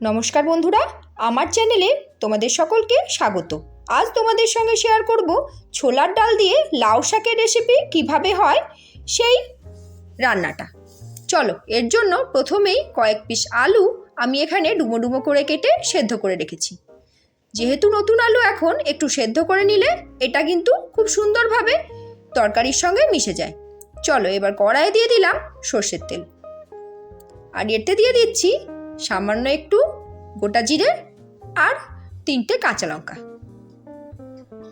নমস্কার বন্ধুরা, আমার চ্যানেলে তোমাদের সকলকে স্বাগত। আজ তোমাদের সঙ্গে শেয়ার করব ছোলার ডাল দিয়ে লাউ শাকের রেসিপি কীভাবে হয়, সেই রান্নাটা। চলো, এর জন্য প্রথমেই কয়েক পিস আলু আমি এখানে ডুমো ডুমো করে কেটে সেদ্ধ করে রেখেছি। যেহেতু নতুন আলু এখন একটু সেদ্ধ করে নিলে এটা কিন্তু খুব সুন্দরভাবে তরকারির সঙ্গে মিশে যায়। চলো, এবার কড়াইয়ে দিয়ে দিলাম সর্ষের তেল। আর এতে দিয়ে দিচ্ছি সামান্য একটু গোটা জিরে আর তিনটে কাঁচা লঙ্কা।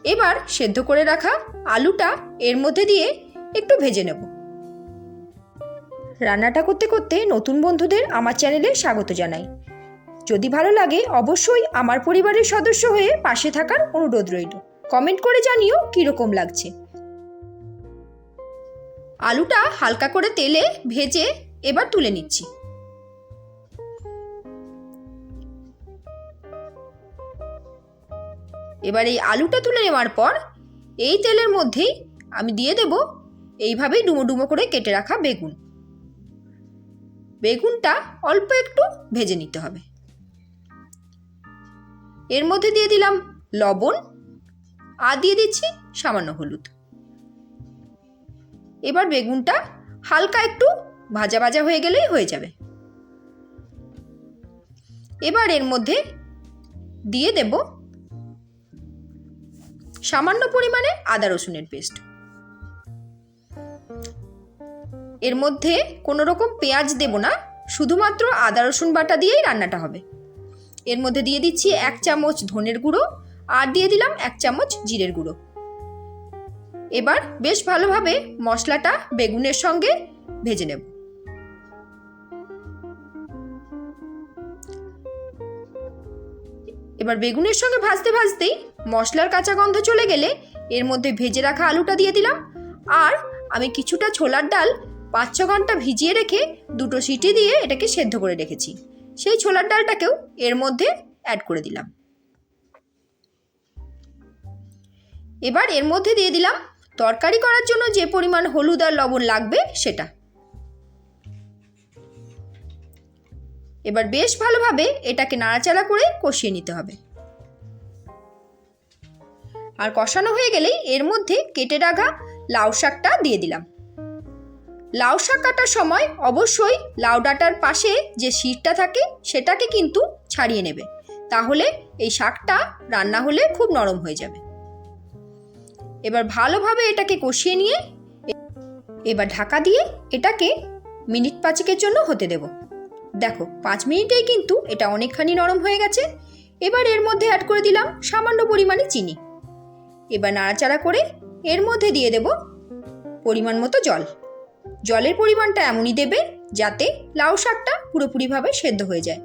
এবার সেদ্ধ করে রাখা আলুটা এর মধ্যে দিয়ে একটু ভেজে নেব। রান্নাটা করতে করতে নতুন বন্ধুদের আমার চ্যানেলে স্বাগত জানাই। যদি ভালো লাগে অবশ্যই আমার পরিবারের সদস্য হয়ে পাশে থাকার অনুরোধ রইল। কমেন্ট করে জানিও কীরকম লাগছে। আলুটা হালকা করে তেলে ভেজে এবার তুলে নিচ্ছি। এবার এই আলুটা তুলে নেওয়ার পর এই তেলের মধ্যেই আমি দিয়ে দেব এইভাবেই ডুমো ডুমো করে কেটে রাখা বেগুন। বেগুনটা অল্প একটু ভেজে নিতে হবে। এর মধ্যে দিয়ে দিলাম লবণ আর দিয়ে দিচ্ছি সামান্য হলুদ। এবার বেগুনটা হালকা একটু ভাজা ভাজা হয়ে গেলেই হয়ে যাবে। এবার এর মধ্যে দিয়ে দেব সামান্য পরিমাণে আদা রসুনের পেস্ট। এর মধ্যে কোনো রকম পেঁয়াজ দেব না, শুধুমাত্র আদা রসুন বাটা দিয়েই রান্নাটা হবে। এর মধ্যে দিয়ে দিচ্ছি এক চামচ ধনের গুঁড়ো আর দিয়ে দিলাম এক চামচ জিরের গুঁড়ো। এবার বেশ ভালোভাবে মশলাটা বেগুনের সঙ্গে ভেজে নেব। এবার বেগুনের সঙ্গে ভাজতে ভাজতেই মশলার কাঁচা গন্ধ চলে গেলে এর মধ্যে ভেজে রাখা আলুটা দিয়ে দিলাম। আর আমি কিছুটা ছোলার ডাল পাঁচ ছ ঘণ্টা ভিজিয়ে রেখে দুটো সিটি দিয়ে এটাকে সেদ্ধ করে রেখেছি। সেই ছোলার ডালটাকেও এর মধ্যে অ্যাড করে দিলাম। এবার এর মধ্যে দিয়ে দিলাম তরকারি করার জন্য যে পরিমাণ হলুদ আর লবণ লাগবে সেটা। এবার বেশ ভালোভাবে এটাকে নাড়াচাড়া করে কষিয়ে নিতে হবে। আর কষানো হয়ে গেলেই এর মধ্যে কেটে রাখা লাউ শাকটা দিয়ে দিলাম। লাউ শাক কাটার সময় অবশ্যই লাউ ডাঁটার পাশে যে শিরটা থাকে, সেটাকে কিন্তু ছাড়িয়ে নেবে। তাহলে এই শাকটা রান্না হলে খুব নরম হয়ে যাবে। এবার ভালোভাবে এটাকে কষিয়ে নিয়ে এবার ঢাকা দিয়ে এটাকে মিনিট পাঁচেকের জন্য হতে দেব। দেখো, পাঁচ মিনিটেই কিন্তু এটা অনেকখানি নরম হয়ে গেছে। এবার এর মধ্যে অ্যাড করে দিলাম সামান্য পরিমাণে চিনি। এবার নাড়াচাড়া করে এর মধ্যে দিয়ে দেব পরিমাণ মতো জল। জলের পরিমাণটা এমনই দেবে যাতে লাউ শাকটা পুরোপুরিভাবে সেদ্ধ হয়ে যায়।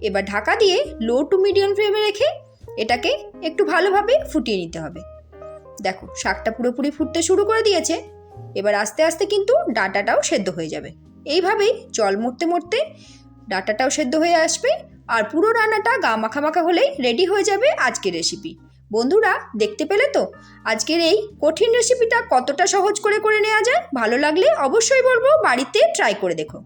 এবার ঢাকা দিয়ে লো টু মিডিয়াম ফ্লেমে রেখে এটাকে একটু ভালোভাবে ফুটিয়ে নিতে হবে। দেখো, শাকটা পুরোপুরি ফুটতে শুরু করে দিয়েছে। এবার আস্তে আস্তে কিন্তু ডাঁটাটাও সেদ্ধ হয়ে যাবে। এইভাবেই জল মরতে মরতে ডাঁটাটাও সেদ্ধ হয়ে আসবে আর পুরো রান্নাটা গা মাখা মাখা হলেই রেডি হয়ে যাবে আজকের রেসিপি বন্ধুরা, দেখতে পেলে তো? আজকের এই কঠিন রেসিপিটা কতটা সহজ করে করে নেওয়া যায়, ভালো লাগলে অবশ্যই বলব বাড়িতে ট্রাই করে দেখো।